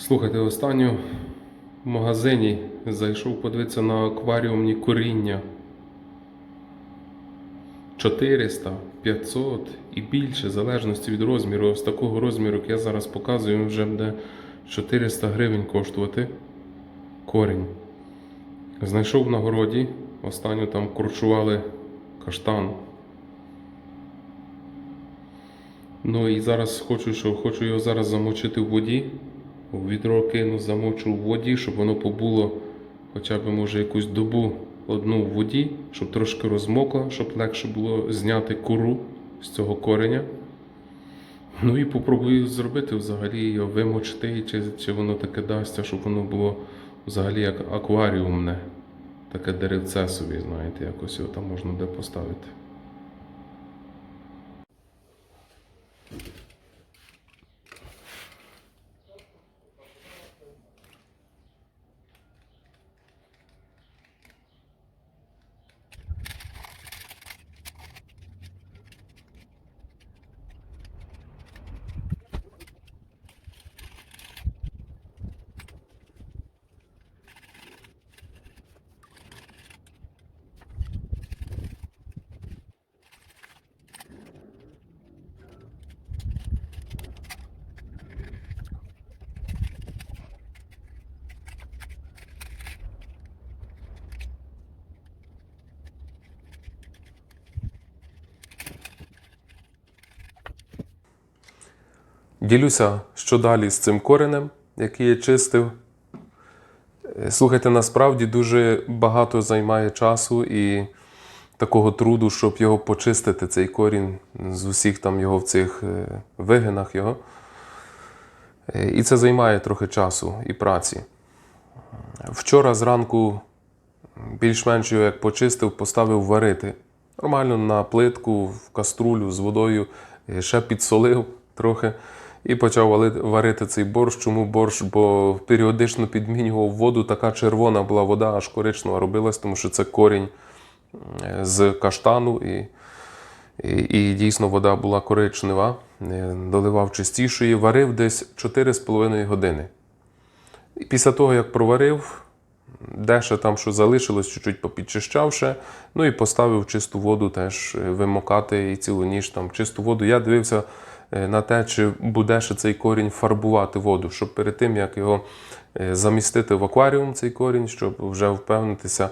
Слухайте, останню в магазині зайшов подивитися на акваріумні коріння. 400, 500 і більше, в залежності від розміру. З такого розміру, як я зараз показую, вже буде 400 гривень коштувати корінь. Знайшов на городі, останню там корчували каштан. Ну і зараз хочу, що хочу його зараз замочити в воді. У відро кину, замочу в воді, щоб воно побуло хоча б може якусь добу одну в воді, щоб трошки розмокло, щоб легше було зняти куру з цього кореня. Ну і попробую зробити взагалі його вимочити, чи, чи воно таке дасться, щоб воно було взагалі як акваріумне. Таке деревце собі, знаєте, якось його там можна де поставити. Ділюся, що далі з цим коренем, який я чистив. Е, Слухайте, насправді дуже багато займає часу і такого труду, щоб його почистити, цей корінь з усіх там його в цих е, вигинах його. Е, І це займає трохи часу і праці. Вчора зранку більш-менш його як почистив, поставив варити. Нормально на плитку, в каструлю з водою, ще підсолив трохи і почав варити цей борщ. Чому борщ? Бо періодично підмінював воду, така червона була вода, аж коричнева робилась, тому що це корінь е, з каштану. І, і, і дійсно вода була коричнева. Е, Доливав чистішої, варив десь 4,5 години. І після того, як проварив, Дещо там, що залишилось, чуть-чуть попідчищав ще. Ну і поставив чисту воду теж е, вимокати і цілу ніч там чисту воду. Я дивився е, на те, чи буде ще цей корінь фарбувати воду, щоб перед тим, як його е, замістити в акваріум, цей корінь, щоб вже впевнитися,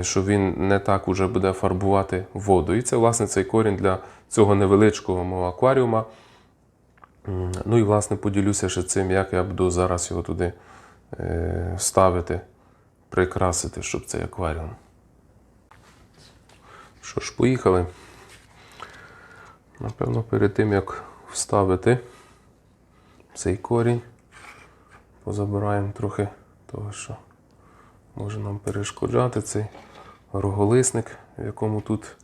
що він не так уже буде фарбувати воду. І це, власне, цей корінь для цього невеличкого мого акваріума. Ну і власне поділюся ще цим, як я буду зараз його туди ставити, прикрасити, щоб цей акваріум. Що ж, поїхали. Напевно, перед тим, як вставити цей корінь, позабираємо трохи того, що може нам перешкоджати цей роголисник, в якому тут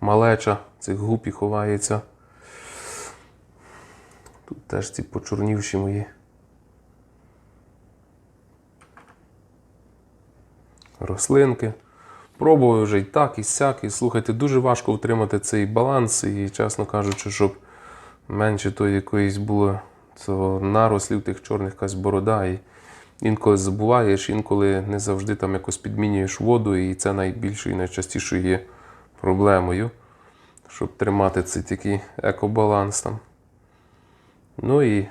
малеча цих гупі ховається. Тут теж ці почорнівші мої рослинки. Пробував вже і так, і сяк. І слухайте, дуже важко втримати цей баланс. І, чесно кажучи, щоб менше то якоїсь було цього нарослів тих чорних якась борода. І інколи забуваєш, інколи не завжди там якось підмінюєш воду, і це найбільшою і найчастішою є проблемою, щоб тримати цей такий екобаланс там. Ну і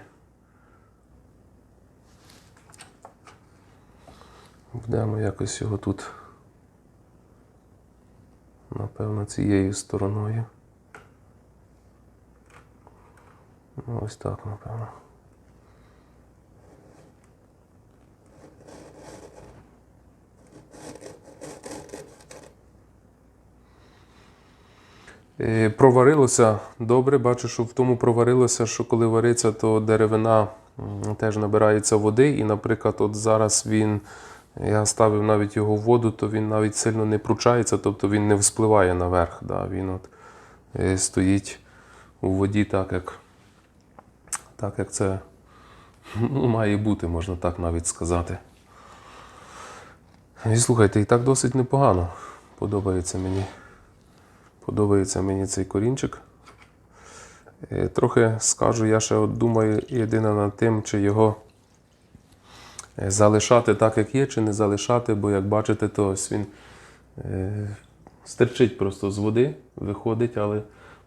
будемо якось його тут, напевно, цією стороною. Ну, ось так, напевно. Е, Проварилося добре. Бачу, що в тому проварилося, що коли вариться, то деревина теж набирається води. І, наприклад, от зараз він, я ставив навіть його в воду, то він навіть сильно не пручається, тобто він не вспливає наверх. Да? Він от е, стоїть у воді так, як, так, як це ну, має бути, можна так навіть сказати. І слухайте, і так досить непогано. Подобається мені. Подобається мені цей корінчик. Е, Трохи скажу, я ще от думаю єдине над тим, чи його залишати так, як є, чи не залишати, бо як бачите, то ось він е, стерчить просто з води, виходить, але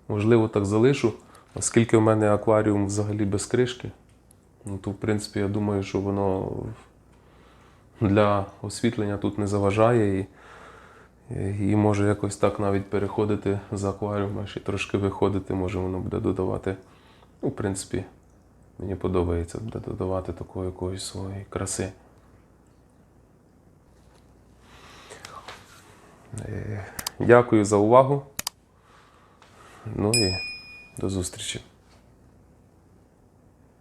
можливо так залишу, оскільки в мене акваріум взагалі без кришки. Ну, то, в принципі, я думаю, що воно для освітлення тут не заважає і, і може якось так навіть переходити з акваріума, ще трошки виходити, може воно буде додавати. Ну, в принципі, мені подобається додавати такої якоїсь своєї краси. Е, Дякую за увагу. Ну і до зустрічі.